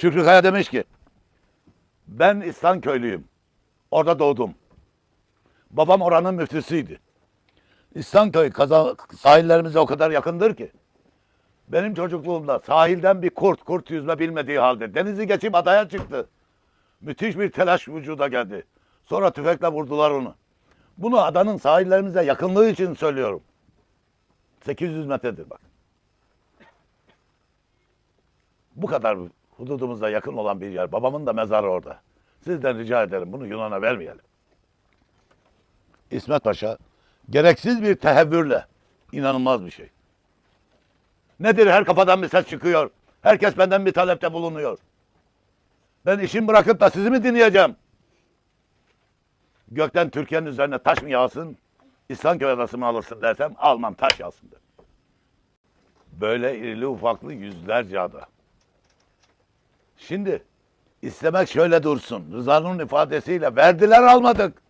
Şükrü Kaya demiş ki ben İslam köylüyüm. Orada doğdum. Babam oranın müftüsüydü. İslamköy kaza, sahillerimize o kadar yakındır ki. Benim çocukluğumda sahilden bir kurt, kurt yüzme bilmediği halde denizi geçip adaya çıktı. Müthiş bir telaş vücuda geldi. Sonra tüfekle vurdular onu. Bunu adanın sahillerimize yakınlığı için söylüyorum. 800 metredir bak. Bu kadar hududumuza yakın olan bir yer. Babamın da mezarı orada. Sizden rica ederim bunu Yunan'a vermeyelim. İsmet Paşa gereksiz bir tehevvürle inanılmaz bir şey. Nedir her kafadan bir ses çıkıyor. Herkes benden bir talepte bulunuyor. Ben işimi bırakıp da sizi mi dinleyeceğim? Gökten Türkiye'nin üzerine taş mı yağsın? İslamköy adası mı alırsın dersem almam taş yağsın derim. Böyle irili ufaklı yüzlerce ada. Şimdi istemek şöyle dursun. Rıza'nın ifadesiyle verdiler almadık.